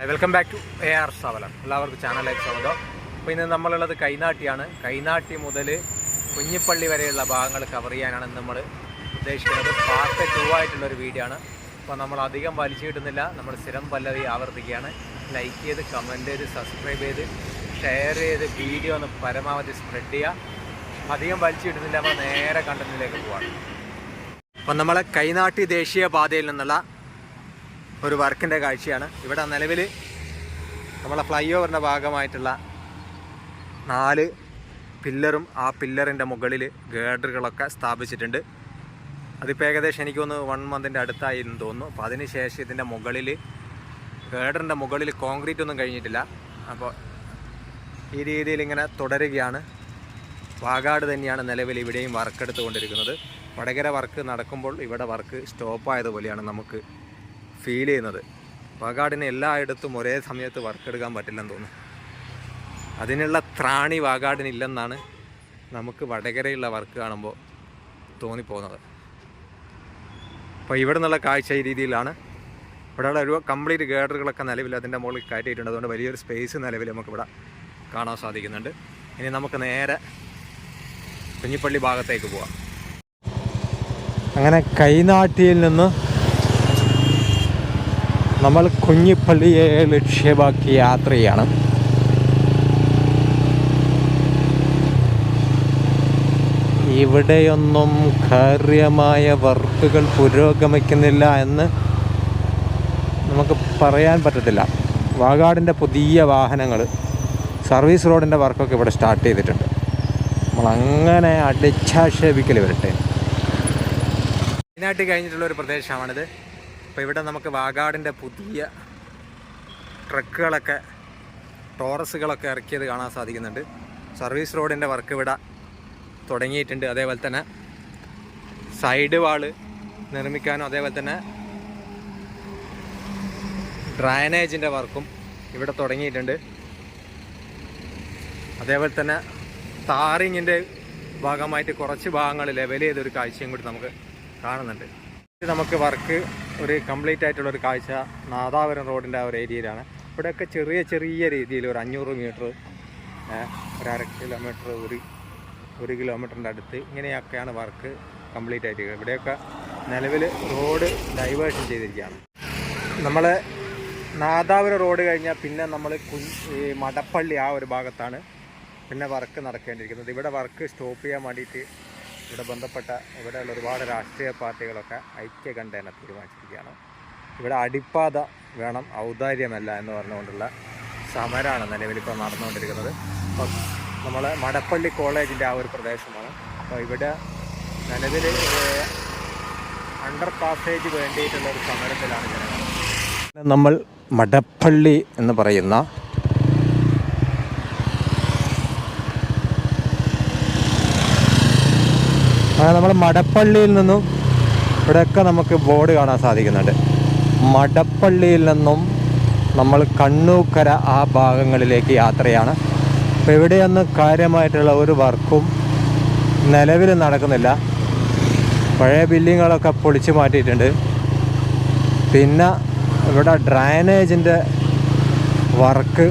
Welcome back to A R സവലം എല്ലാവർക്കും ചാനലിലേക്ക് സ്വാഗതം. അപ്പോൾ ഇന്ന് നമ്മളുള്ളത് കൈനാട്ടിയാണ്. കൈനാട്ടി മുതൽ കുഞ്ഞിപ്പള്ളി വരെയുള്ള ഭാഗങ്ങൾ കവർ ചെയ്യാനാണ് നമ്മൾ ഉദ്ദേശിക്കുന്നത്. പാർട്ട് ടു ആയിട്ടുള്ള ഒരു വീഡിയോ ആണ്. അപ്പോൾ നമ്മൾ അധികം വലിച്ചു കിട്ടുന്നില്ല. നമ്മൾ സ്ഥിരം പല്ലവി ആവർത്തിക്കുകയാണ്. ലൈക്ക് ചെയ്ത് കമന്റ് ചെയ്ത് സബ്സ്ക്രൈബ് ചെയ്ത് ഷെയർ ചെയ്ത് വീഡിയോ ഒന്ന് പരമാവധി സ്പ്രെഡ് ചെയ്യുക. അധികം വലിച്ചു കിട്ടുന്നില്ല. അപ്പോൾ നേരെ കണ്ടന്റിലേക്ക് പോവാണ്. അപ്പം നമ്മളെ കൈനാട്ടി ദേശീയ പാതയിൽ നിന്നുള്ള ഒരു വർക്കിന്റെ കാഴ്ചയാണ്. ഇവിടെ നിലവിൽ നമ്മളെ ഫ്ലൈ ഓവറിന്റെ ഭാഗമായിട്ടുള്ള നാല് പില്ലറും ആ പില്ലറിന്റെ മുകളിൽ ഗേഡറുകളൊക്കെ സ്ഥാപിച്ചിട്ടുണ്ട്. അതിപ്പോൾ ഏകദേശം എനിക്കൊന്ന് വൺ മന്തിന്റെ അടുത്തായി എന്ന് തോന്നുന്നു. അപ്പോൾ അതിന് ശേഷം ഇതിന്റെ മുകളിൽ ഗേഡറിന്റെ മുകളിൽ കോൺക്രീറ്റ് ഒന്നും കഴിഞ്ഞിട്ടില്ല. അപ്പോൾ ഈ രീതിയിൽ ഇങ്ങനെ തുടരുകയാണ്. വാഗാട് തന്നെയാണ് നിലവിൽ ഇവിടെയും വർക്ക് എടുത്തുകൊണ്ടിരിക്കുന്നത്. വടകര വർക്ക് നടക്കുമ്പോൾ ഇവിടെ വർക്ക് സ്റ്റോപ്പായതുപോലെയാണ് നമുക്ക് ഫീൽ ചെയ്യുന്നത്. വാഗാടിന് എല്ലായിടത്തും ഒരേ സമയത്ത് വർക്ക് എടുക്കാൻ പറ്റില്ലെന്ന് തോന്നുന്നു. അതിനുള്ള ത്രാണി വാഗാടിനില്ലെന്നാണ് നമുക്ക് വടകരയുള്ള വർക്ക് കാണുമ്പോൾ തോന്നിപ്പോകുന്നത്. അപ്പോൾ ഇവിടെ നിന്നുള്ള കാഴ്ച ഈ രീതിയിലാണ്. ഇവിടെയുള്ള ഒരു കംപ്ലീറ്റ് ഗേഡറുകളൊക്കെ നിലവിൽ അതിന്റെ മുകളിൽ കയറ്റിയിട്ടുണ്ട് അതുകൊണ്ട് വലിയൊരു സ്പേസ് നിലവിൽ നമുക്കിവിടെ കാണാൻ സാധിക്കുന്നുണ്ട്. ഇനി നമുക്ക് നേരെ കുഞ്ഞിപ്പള്ളി ഭാഗത്തേക്ക് പോവാം. അങ്ങനെ കൈനാട്ടിയിൽ നിന്ന് നമ്മൾ കുഞ്ഞിപ്പള്ളിയെ ലക്ഷ്യമാക്കി യാത്ര ചെയ്യാണ് ഇവിടെയൊന്നും കാര്യമായ വർക്കുകൾ പുരോഗമിക്കുന്നില്ല എന്ന് നമുക്ക് പറയാൻ പറ്റത്തില്ല. വാഗാടിന്റെ പുതിയ വാഹനങ്ങൾ സർവീസ് റോഡിന്റെ വർക്കൊക്കെ ഇവിടെ സ്റ്റാർട്ട് ചെയ്തിട്ടുണ്ട്. നമ്മളങ്ങനെ അടിച്ചാക്ഷേപിക്കൽ വരട്ടെ. മെയിനായിട്ട് കഴിഞ്ഞിട്ടുള്ള ഒരു പ്രദേശമാണിത്. അപ്പോൾ ഇവിടെ നമുക്ക് വാഗാടിന്റെ പുതിയ ട്രക്കുകളൊക്കെ ടോറസുകളൊക്കെ ഇറക്കിയത് കാണാൻ സാധിക്കുന്നുണ്ട്. സർവീസ് റോഡിന്റെ വർക്ക് ഇവിടെ തുടങ്ങിയിട്ടുണ്ട്. അതേപോലെ തന്നെ സൈഡ് വാൾ നിർമ്മിക്കാനും അതേപോലെ തന്നെ ഡ്രൈനേജിന്റെ വർക്കും ഇവിടെ തുടങ്ങിയിട്ടുണ്ട്. അതേപോലെ തന്നെ താറിങ്ങിന്റെ ഭാഗമായിട്ട് കുറച്ച് ഭാഗങ്ങൾ ലെവൽ ചെയ്തൊരു കാഴ്ചയും കൂടി നമുക്ക് കാണുന്നുണ്ട്. നമുക്ക് വർക്ക് ഒരു കംപ്ലീറ്റ് ആയിട്ടുള്ള ഒരു കാഴ്ച നാദാപുരം റോഡിന്റെ ആ ഒരു ഏരിയയിലാണ്. ഇവിടെയൊക്കെ ചെറിയ ചെറിയ രീതിയിൽ ഒരു അഞ്ഞൂറ് മീറ്റർ ഒരു അര കിലോമീറ്റർ ഒരു ഒരു കിലോമീറ്ററിന്റെ അടുത്ത് ഇങ്ങനെയൊക്കെയാണ് വർക്ക് കംപ്ലീറ്റ് ആയിട്ട് ഇവിടെയൊക്കെ നിലവിൽ റോഡ് ഡൈവേർഷൻ ചെയ്തിരിക്കുകയാണ്. നമ്മൾ നാദാപുരം റോഡ് കഴിഞ്ഞാൽ പിന്നെ നമ്മൾ ഈ മടപ്പള്ളി ആ ഒരു ഭാഗത്താണ് പിന്നെ വർക്ക് നടക്കേണ്ടിയിരിക്കുന്നത്. ഇവിടെ വർക്ക് സ്റ്റോപ്പ് ചെയ്യാൻ വേണ്ടിയിട്ട് ഇവിടെ ബന്ധപ്പെട്ട ഇവിടെയുള്ള ഒരുപാട് രാഷ്ട്രീയ പാർട്ടികളൊക്കെ ഐക്യകണ്ഠേന തീരുമാനിച്ചിരിക്കുകയാണ്. ഇവിടെ അടിപ്പാത വേണം ഔദാര്യമല്ല എന്ന് പറഞ്ഞുകൊണ്ടുള്ള സമരമാണ് നിലവിലിപ്പോൾ നടന്നുകൊണ്ടിരിക്കുന്നത്. അപ്പം നമ്മൾ മടപ്പള്ളി കോളേജിന്റെ ആ ഒരു പ്രദേശമാണ്. അപ്പോൾ ഇവിടെ നിലവിൽ അണ്ടർ പാസേജ് വേണ്ടിയിട്ടുള്ള ഒരു സമരത്തിലാണ് ജനങ്ങൾ. നമ്മൾ മടപ്പള്ളി എന്ന് പറയുന്ന അങ്ങനെ നമ്മൾ മടപ്പള്ളിയിൽ നിന്നും ഇവിടെയൊക്കെ നമുക്ക് ബോർഡ് കാണാൻ സാധിക്കുന്നുണ്ട്. മടപ്പള്ളിയിൽ നിന്നും നമ്മൾ കണ്ണൂക്കര ആ ഭാഗങ്ങളിലേക്ക് യാത്രയാണ്. അപ്പോൾ ഇവിടെയൊന്നും കാര്യമായിട്ടുള്ള ഒരു വർക്കും നിലവിൽ നടക്കുന്നില്ല. പഴയ ബിൽഡിങ്ങുകളൊക്കെ പൊളിച്ചു മാറ്റിയിട്ടുണ്ട്. പിന്നെ ഇവിടെ ഡ്രൈനേജിന്റെ വർക്ക്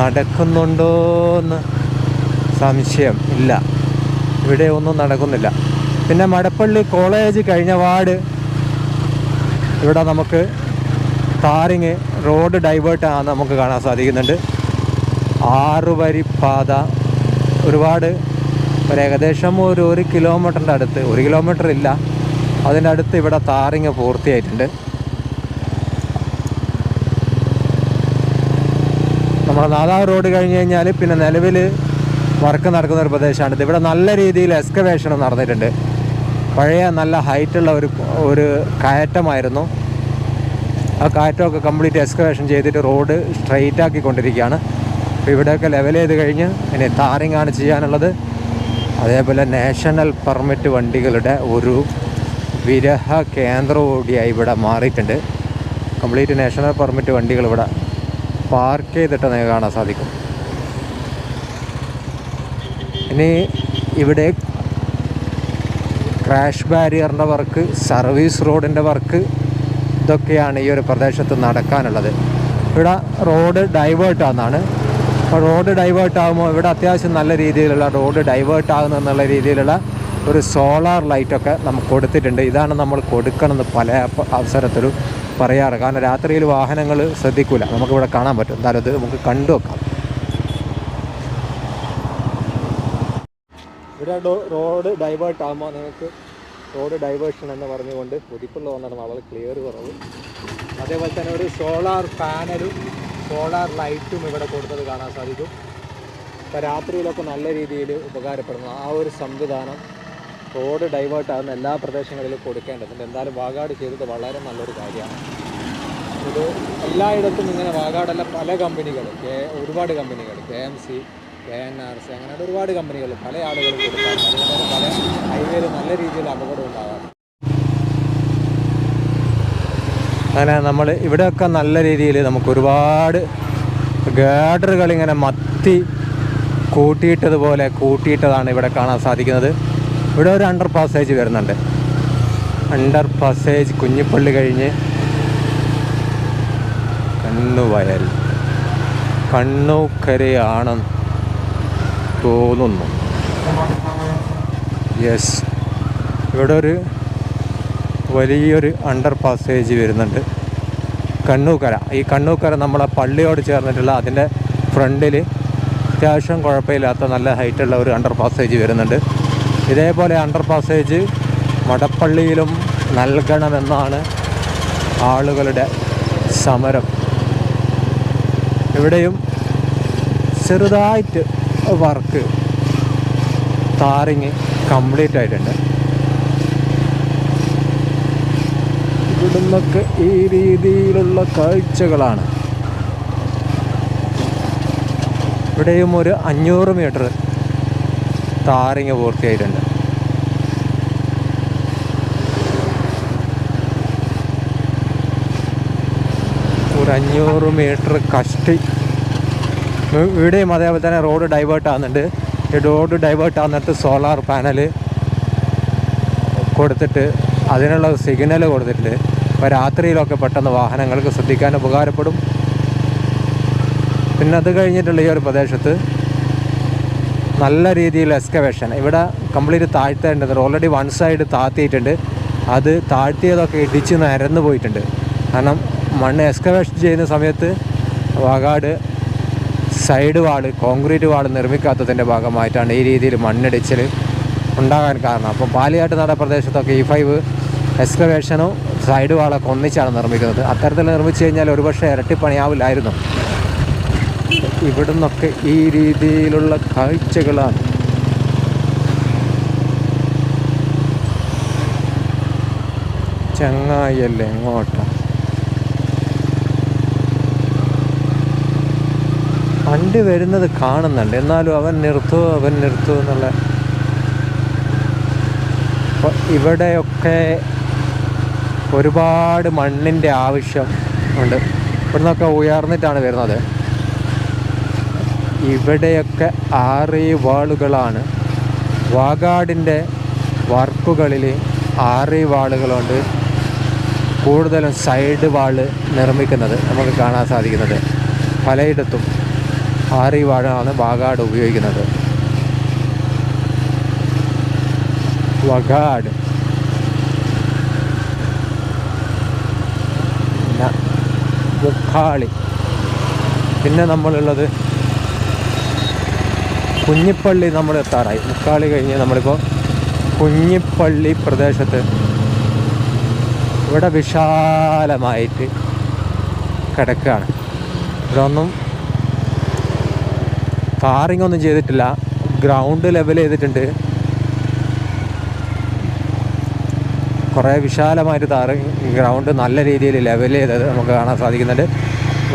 നടക്കുന്നുണ്ടോ എന്ന് സംശയം ഇല്ല. ഇവിടെ ഒന്നും നടക്കുന്നില്ല. പിന്നെ മടപ്പള്ളി കോളേജ് കഴിഞ്ഞ വാർഡ് ഇവിടെ നമുക്ക് താറിങ് റോഡ് ഡൈവേർട്ട് ആണ് നമുക്ക് കാണാൻ സാധിക്കുന്നുണ്ട്. ആറ് വരി പാത ഒരുപാട് ഒരു ഏകദേശം ഒരു ഒരു കിലോമീറ്ററിന്റെ അടുത്ത് ഒരു കിലോമീറ്റർ ഇല്ല. അതിന്റെ അടുത്ത് ഇവിടെ താറിങ് പൂർത്തിയായിട്ടുണ്ട്. നമ്മുടെ നാദാവ് റോഡ് കഴിഞ്ഞ് കഴിഞ്ഞാൽ പിന്നെ നിലവിൽ വർക്ക് നടക്കുന്ന ഒരു പ്രദേശമാണ്. ഇവിടെ നല്ല രീതിയിൽ എക്സ്കവേഷൻ നടന്നിട്ടുണ്ട്. പഴയ നല്ല ഹൈറ്റുള്ള ഒരു ഒരു കയറ്റമായിരുന്നു. ആ കയറ്റമൊക്കെ കംപ്ലീറ്റ് എക്സ്കവേഷൻ ചെയ്തിട്ട് റോഡ് സ്ട്രെയിറ്റ് ആക്കിക്കൊണ്ടിരിക്കുകയാണ്. അപ്പോൾ ഇവിടെയൊക്കെ ലെവൽ ചെയ്ത് കഴിഞ്ഞ് ഇനി ആണ് ചെയ്യാനുള്ളത്. അതേപോലെ നാഷണൽ പെർമിറ്റ് വണ്ടികളുടെ ഒരു വിരഹ കേന്ദ്രം കൂടിയായി ഇവിടെ മാറിയിട്ടുണ്ട്. കംപ്ലീറ്റ് നാഷണൽ പെർമിറ്റ് വണ്ടികൾ ഇവിടെ പാർക്ക് ചെയ്തിട്ട് നിങ്ങൾക്ക് കാണാൻ സാധിക്കും. ഇനി ഇവിടെ ക്രാഷ് ബാരിയറിന്റെ വർക്ക് സർവീസ് റോഡിന്റെ വർക്ക് ഇതൊക്കെയാണ് ഈ ഒരു പ്രദേശത്ത് നടക്കാനുള്ളത്. ഇവിടെ റോഡ് ഡൈവേർട്ട് ആകുന്നതാണ് അപ്പോൾ റോഡ് ഡൈവേർട്ട് ആകുമ്പോൾ ഇവിടെ അത്യാവശ്യം നല്ല രീതിയിലുള്ള റോഡ് ഡൈവേർട്ട് ആകുന്ന എന്നുള്ള രീതിയിലുള്ള ഒരു സോളാർ ലൈറ്റൊക്കെ നമുക്ക് കൊടുത്തിട്ടുണ്ട്. ഇതാണ് നമ്മൾ കൊടുക്കണമെന്ന് പല അവസരത്തിലും പറയാറ്. കാരണം രാത്രിയിൽ വാഹനങ്ങൾ ശ്രദ്ധിക്കില്ല നമുക്കിവിടെ കാണാൻ പറ്റും. എന്തായാലും ഇത് നമുക്ക് കണ്ടു വെക്കാം ഇവിടെ റോഡ് ഡൈവേർട്ട് ആകുമ്പോൾ നിങ്ങൾക്ക് റോഡ് ഡൈവേർഷൻ എന്ന് പറഞ്ഞുകൊണ്ട് പുതിപ്പുള്ള വന്നിട്ട് വളരെ ക്ലിയർ കുറവ്. അതേപോലെ തന്നെ ഒരു സോളാർ പാനലും സോളാർ ലൈറ്റും ഇവിടെ കൊടുത്തത് കാണാൻ സാധിക്കും. ഇപ്പോൾ രാത്രിയിലൊക്കെ നല്ല രീതിയിൽ ഉപകാരപ്പെടുന്നു. ആ ഒരു സംവിധാനം റോഡ് ഡൈവേർട്ട് ആകുന്ന എല്ലാ പ്രദേശങ്ങളിലും കൊടുക്കേണ്ടതുണ്ട്. എന്തായാലും വാഗാട് ചെയ്തത് വളരെ നല്ലൊരു കാര്യമാണ്. ഇത് എല്ലായിടത്തും ഇങ്ങനെ വാഗാടല്ല പല കമ്പനികൾ ഒരുപാട് കമ്പനികൾ K M C K N R C അങ്ങനെ ഒരുപാട് കമ്പനികൾ പല ആളുകളും കൊടുക്കാറുണ്ട്. പല ഹൈവേയിൽ നല്ല രീതിയിൽ അപകടം ഉണ്ടാകാറുണ്ട്. അങ്ങനെ നമ്മൾ ഇവിടെയൊക്കെ നല്ല രീതിയിൽ നമുക്ക് ഒരുപാട് ഗാഡറുകൾ ഇങ്ങനെ മത്തി കൂട്ടിയിട്ടതുപോലെ കൂട്ടിയിട്ടതാണ് ഇവിടെ കാണാൻ സാധിക്കുന്നത്. ഇവിടെ ഒരു അണ്ടർ പാസേജ് വരുന്നുണ്ട്. അണ്ടർ പാസേജ് കുഞ്ഞിപ്പള്ളി കഴിഞ്ഞ് കണ്ണുവയൽ. കണ്ണൂക്കരയാണെന്ന് തോന്നുന്നു. യെസ് ഇവിടെ ഒരു വലിയൊരു അണ്ടർ പാസേജ് വരുന്നുണ്ട്. കണ്ണൂക്കര. ഈ കണ്ണൂക്കര നമ്മളെ പള്ളിയോട് ചേർന്നിട്ടുള്ള അതിന്റെ ഫ്രണ്ടിൽ അത്യാവശ്യം കുഴപ്പമില്ലാത്ത നല്ല ഹൈറ്റുള്ള ഒരു അണ്ടർ പാസേജ് വരുന്നുണ്ട്. ഇതേപോലെ അണ്ടർ പാസേജ് മടപ്പള്ളിയിലും നൽകണമെന്നാണ് ആളുകളുടെ സമരം. ഇവിടെയും ചെറുതായിട്ട് വർക്ക് താറിങ് കംപ്ലീറ്റ് ആയിട്ടുണ്ട്. ഇവിടുന്നൊക്കെ ഈ രീതിയിലുള്ള കാഴ്ചകളാണ്. ഇവിടെയും ഒരു അഞ്ഞൂറ് മീറ്റർ താറിങ് പൂർത്തിയായിട്ടുണ്ട്. ഒരു അഞ്ഞൂറ് മീറ്റർ കഷ്ടി ഇവിടെയും അതേപോലെ തന്നെ റോഡ് ഡൈവേർട്ട് ആകുന്നുണ്ട് ഈ റോഡ് ഡൈവേർട്ട് ആകുന്നിടത്ത് സോളാർ പാനൽ കൊടുത്തിട്ട് അതിനുള്ള സിഗ്നൽ കൊടുത്തിട്ടുണ്ട്. അപ്പോൾ രാത്രിയിലൊക്കെ പെട്ടെന്ന് വാഹനങ്ങൾക്ക് ശ്രദ്ധിക്കാൻ ഉപകാരപ്പെടും. പിന്നെ അത് കഴിഞ്ഞിട്ടുള്ള ഈ ഒരു പ്രദേശത്ത് നല്ല രീതിയിൽ എക്സ്കവേഷൻ ഇവിടെ കംപ്ലീറ്റ് താഴ്ത്തേണ്ടത് ഓൾറെഡി വൺ സൈഡ് താഴ്ത്തിയിട്ടുണ്ട് അത് താഴ്ത്തിയതൊക്കെ ഇടിച്ച് നിരന്ന് പോയിട്ടുണ്ട്. കാരണം മണ്ണ് എക്സ്കവേഷൻ ചെയ്യുന്ന സമയത്ത് വാഗാട് സൈഡ് വാൾ കോൺക്രീറ്റ് വാൾ നിർമ്മിക്കാത്തതിന്റെ ഭാഗമായിട്ടാണ് ഈ രീതിയിൽ മണ്ണിടിച്ചിൽ ഉണ്ടാകാൻ കാരണം. അപ്പോൾ പാലിയാട്ട് നട പ്രദേശത്തൊക്കെ ഈ ഫൈവ് എക്സ്കവേഷനും സൈഡ് വാളൊക്കെ ഒന്നിച്ചാണ് നിർമ്മിക്കുന്നത്. അത്തരത്തിൽ നിർമ്മിച്ചു കഴിഞ്ഞാൽ ഒരുപക്ഷെ ഇരട്ടിപ്പണിയാവില്ലായിരുന്നു. ഇവിടുന്നൊക്കെ ഈ രീതിയിലുള്ള കാഴ്ചകളാണ്. ചങ്ങായല്ലേ എങ്ങോട്ടാ വണ്ടി വരുന്നത് കാണുന്നുണ്ട്. എന്നാലും അവൻ നിർത്തുമോ അവൻ നിർത്തുമോ എന്നുള്ള ഇവിടെയൊക്കെ ഒരുപാട് മണ്ണിന്റെ ആവശ്യം ഉണ്ട്. ഇവിടുന്നൊക്കെ ഉയർന്നിട്ടാണ് വരുന്നത്. ഇവിടെയൊക്കെ ആറ് വാളുകളാണ്. വാഗാടിന്റെ വർക്കുകളിൽ ആറ് വാളുകളുണ്ട്. കൂടുതലും സൈഡ് വാൾ നിർമ്മിക്കുന്നത് നമുക്ക് കാണാൻ സാധിക്കുന്നത്. പലയിടത്തും. ആറ് വാഴാണ് വാഗാട് ഉപയോഗിക്കുന്നത്. മുക്കാളി പിന്നെ നമ്മളുള്ളത് കുഞ്ഞിപ്പള്ളി നമ്മൾ എത്താറായി മുക്കാളി കഴിഞ്ഞ് നമ്മളിപ്പോൾ കുഞ്ഞിപ്പള്ളി പ്രദേശത്ത് ഇവിടെ വിശാലമായിട്ട് കിടക്കുകയാണ്. ഇവിടെ ടാറിംഗ് ഒന്നും ചെയ്തിട്ടില്ല. ഗ്രൗണ്ട് ലെവൽ ചെയ്തിട്ടുണ്ട്. കുറേ വിശാലമായിട്ട് താറ് ഗ്രൗണ്ട് നല്ല രീതിയിൽ ലെവൽ ചെയ്തത് നമുക്ക് കാണാൻ സാധിക്കുന്നുണ്ട്.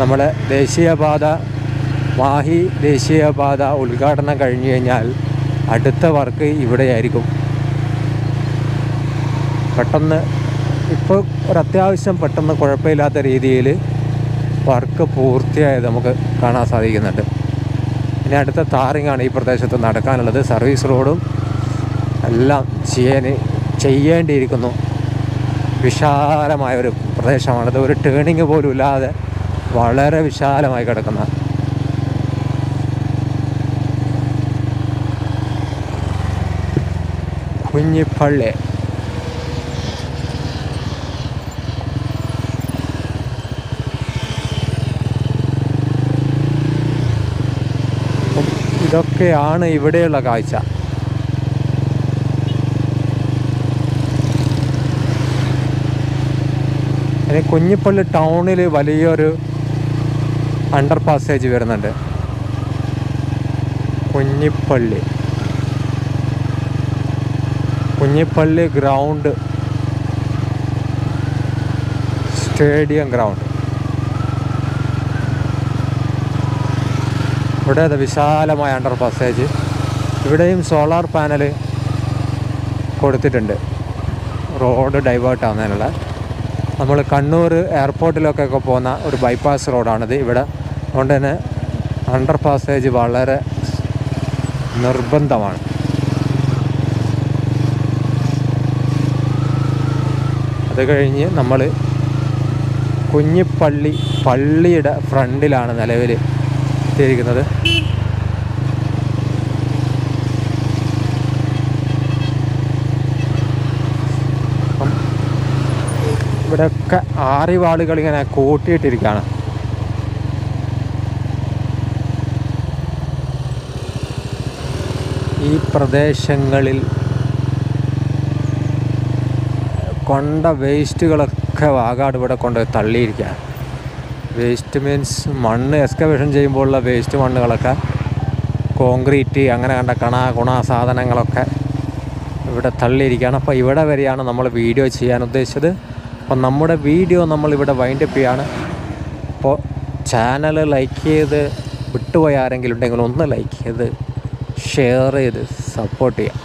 നമ്മുടെ ദേശീയപാത മാഹി ദേശീയപാത ഉദ്ഘാടനം കഴിഞ്ഞു കഴിഞ്ഞാൽ അടുത്ത വർക്ക് ഇവിടെയായിരിക്കും. പെട്ടെന്ന് ഇപ്പോൾ ഒരത്യാവശ്യം പെട്ടെന്ന് കുഴപ്പമില്ലാത്ത രീതിയിൽ വർക്ക് പൂർത്തിയായത് നമുക്ക് കാണാൻ സാധിക്കുന്നുണ്ട്. ഇനി അടുത്ത താറിങ്ങാണ് ഈ പ്രദേശത്ത് നടക്കാനുള്ളത്. സർവീസ് റോഡും എല്ലാം ചെയ്യാൻ ചെയ്യേണ്ടിയിരിക്കുന്നു. വിശാലമായ ഒരു പ്രദേശമാണത് ഒരു ടേണിങ് പോലും ഇല്ലാതെ വളരെ വിശാലമായി കിടക്കുന്ന കുഞ്ഞിപ്പള്ളി അപ്പം ഇതൊക്കെയാണ് ഇവിടെയുള്ള കാഴ്ച. ഇനി കുഞ്ഞിപ്പള്ളി ടൗണിൽ വലിയൊരു അണ്ടർ പാസേജ് വരുന്നുണ്ട്. Kunjippally. Kunjippally ground stadium ground ഇവിടെ വിശാലമായ അണ്ടർ പാസേജ്. ഇവിടെയും സോളാർ പാനൽ കൊടുത്തിട്ടുണ്ട്. റോഡ് ഡൈവേർട്ട് ആവുന്നതിനുള്ള. നമ്മൾ കണ്ണൂർ എയർപോർട്ടിലൊക്കെ പോകുന്ന ഒരു ബൈപ്പാസ് റോഡാണിത് ഇവിടെ. അതുകൊണ്ട് തന്നെ അണ്ടർ പാസേജ് വളരെ നിർബന്ധമാണ്. അത് കഴിഞ്ഞ് നമ്മൾ കുഞ്ഞിപ്പള്ളി പള്ളിയുടെ ഫ്രണ്ടിലാണ് നിലവിൽ എത്തിയിരിക്കുന്നത്. ഇവിടെയൊക്കെ ആറിവാളുകൾ ഇങ്ങനെ കൂട്ടിയിട്ടിരിക്കുകയാണ്. ഈ പ്രദേശങ്ങളിൽ കൊണ്ട വേസ്റ്റുകളൊക്കെ വാകാട് ഇവിടെ കൊണ്ട് തള്ളിയിരിക്കുകയാണ്. വേസ്റ്റ് മീൻസ് മണ്ണ് എക്സ്കവേഷൻ ചെയ്യുമ്പോഴുള്ള വേസ്റ്റ് മണ്ണുകളൊക്കെ കോൺക്രീറ്റ് അങ്ങനെ കണ്ട കണ ഗുണ സാധനങ്ങളൊക്കെ ഇവിടെ തള്ളിയിരിക്കുകയാണ്. അപ്പോൾ ഇവിടെ വരെയാണ് നമ്മൾ വീഡിയോ ചെയ്യാൻ ഉദ്ദേശിച്ചത്. അപ്പോൾ നമ്മുടെ വീഡിയോ നമ്മളിവിടെ വൈൻഡപ്പ് ചെയ്യാണ്. അപ്പോൾ ചാനൽ ലൈക്ക് ചെയ്ത് വിട്ടുപോയ ആരെങ്കിലും ഉണ്ടെങ്കിൽ ഒന്ന് ലൈക്ക് ചെയ്ത് ഷെയർ ചെയ്ത് സപ്പോർട്ട് ചെയ്യാം.